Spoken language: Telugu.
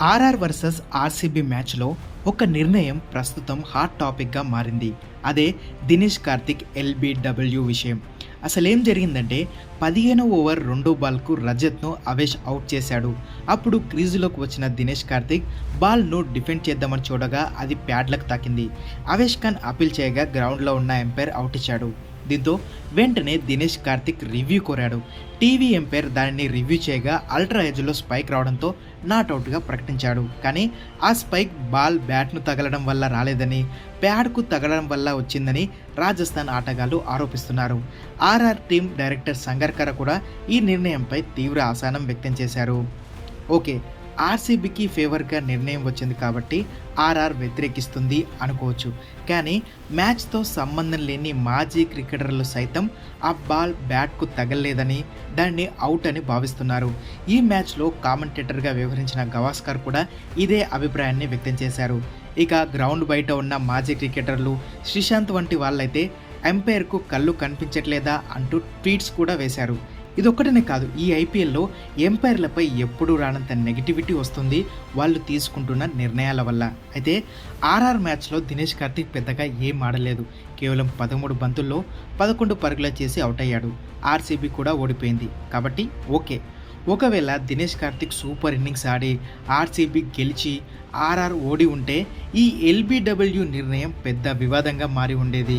ఆర్ఆర్ వర్సెస్ ఆర్సీబీ మ్యాచ్లో ఒక నిర్ణయం ప్రస్తుతం హాట్ టాపిక్గా మారింది. అదే దినేష్ కార్తిక్ ఎల్బిడబ్ల్యూ విషయం. అసలు ఏం జరిగిందంటే పదిహేను ఓవర్ రెండో బాల్కు రజత్ను అవేష్ అవుట్ చేశాడు. అప్పుడు క్రీజులోకి వచ్చిన దినేష్ కార్తిక్ బాల్ను డిఫెండ్ చేద్దామని చూడగా అది ప్యాడ్లకు తాకింది. అవేష్ ఖాన్ అపీల్ చేయగా గ్రౌండ్లో ఉన్న ఎంపైర్ అవుట్ ఇచ్చాడు. దీంతో వెంటనే దినేష్ కార్తిక్ రివ్యూ కోరాడు. టీవీ ఎంపైర్ దానిని రివ్యూ చేయగా అల్ట్రా ఏజ్లో స్పైక్ రావడంతో నాట్అవుట్గా ప్రకటించాడు. కానీ ఆ స్పైక్ బాల్ బ్యాట్ను తగలడం వల్ల రాలేదని ప్యాడ్కు తగలడం వల్ల వచ్చిందని రాజస్థాన్ ఆటగాళ్ళు ఆరోపిస్తున్నారు. ఆర్ఆర్ టీం డైరెక్టర్ సంగర్కర కూడా ఈ నిర్ణయంపై తీవ్ర అసహనం వ్యక్తం చేశారు. ఓకే ఆర్సీబీకి ఫేవర్గా నిర్ణయం వచ్చింది కాబట్టి ఆర్ఆర్ వ్యతిరేకిస్తుంది అనుకోవచ్చు. కానీ మ్యాచ్తో సంబంధం లేని మాజీ క్రికెటర్లు సైతం ఆ బాల్ బ్యాట్కు తగలలేదని దాన్ని అవుట్ అని భావిస్తున్నారు. ఈ మ్యాచ్లో కామెంటేటర్గా వ్యవహరించిన గవాస్కర్ కూడా ఇదే అభిప్రాయాన్ని వ్యక్తం చేశారు. ఇక గ్రౌండ్ బయట ఉన్న మాజీ క్రికెటర్లు శ్రీశాంత్ వంటి వాళ్ళైతే ఎంపైర్కు కళ్ళు కనిపించట్లేదా అంటూ ట్వీట్స్ కూడా వేశారు. ఇదొక్కటనే కాదు ఈ ఐపీఎల్లో ఎంపైర్లపై ఎప్పుడూ రానంత నెగిటివిటీ వస్తుంది వాళ్ళు తీసుకుంటున్న నిర్ణయాల వల్ల. అయితే ఆర్ఆర్ మ్యాచ్లో దినేష్ కార్తిక్ పెద్దగా ఏం ఆడలేదు. కేవలం పదమూడు బంతుల్లో పదకొండు పరుగుల చేసి అవుట్ అయ్యాడు ఆర్సీబీ కూడా ఓడిపోయింది. కాబట్టి ఓకే. ఒకవేళ దినేష్ కార్తిక్ సూపర్ ఇన్నింగ్స్ ఆడి ఆర్సీబీ గెలిచి ఆర్ఆర్ ఓడి ఉంటే ఈ ఎల్బీడబ్ల్యూ నిర్ణయం పెద్ద వివాదంగా మారి ఉండేది.